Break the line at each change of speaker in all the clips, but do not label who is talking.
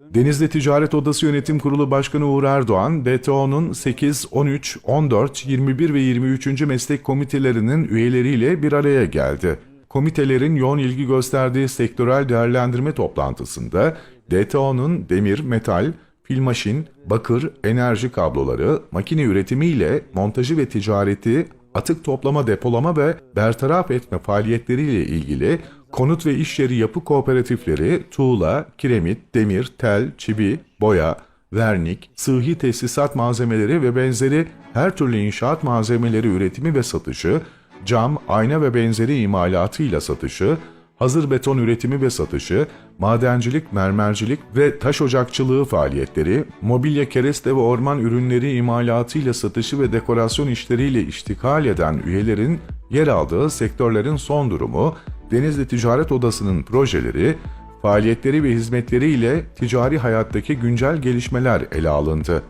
Denizli Ticaret Odası Yönetim Kurulu Başkanı Uğur Erdoğan, DTO'nun 8, 13, 14, 21 ve 23. meslek komitelerinin üyeleriyle bir araya geldi. Komitelerin yoğun ilgi gösterdiği sektörel değerlendirme toplantısında DTO'nun demir, metal, filmaşin, bakır, enerji kabloları, makine üretimiyle montajı ve ticareti, atık toplama, depolama ve bertaraf etme faaliyetleriyle ilgili konut ve iş yeri yapı kooperatifleri, tuğla, kiremit, demir, tel, çivi, boya, vernik, sıhhi tesisat malzemeleri ve benzeri her türlü inşaat malzemeleri üretimi ve satışı, cam, ayna ve benzeri imalatıyla satışı, hazır beton üretimi ve satışı, madencilik, mermercilik ve taş ocakçılığı faaliyetleri, mobilya, kereste ve orman ürünleri imalatıyla satışı ve dekorasyon işleriyle iştikal eden üyelerin yer aldığı sektörlerin son durumu, Denizli Ticaret Odası'nın projeleri, faaliyetleri ve hizmetleriyle ticari hayattaki güncel gelişmeler ele alındı.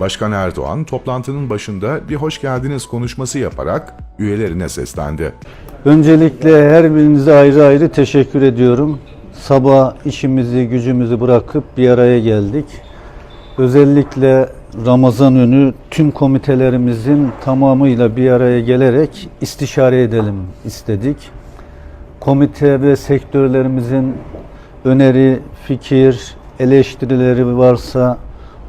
Başkan Erdoğan toplantının başında bir hoş geldiniz konuşması yaparak üyelerine seslendi.
Öncelikle her birinize ayrı ayrı teşekkür ediyorum. Sabah işimizi, gücümüzü bırakıp bir araya geldik. Özellikle Ramazan önü tüm komitelerimizin tamamıyla bir araya gelerek istişare edelim istedik. Komite ve sektörlerimizin öneri, fikir, eleştirileri varsa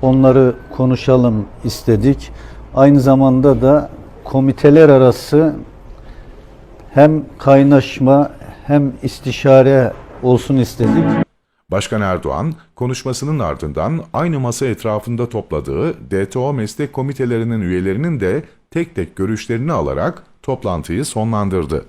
onları konuşalım istedik. Aynı zamanda da komiteler arası hem kaynaşma hem istişare olsun istedik.
Başkan Erdoğan, konuşmasının ardından aynı masa etrafında topladığı DTO meslek komitelerinin üyelerinin de tek tek görüşlerini alarak toplantıyı sonlandırdı.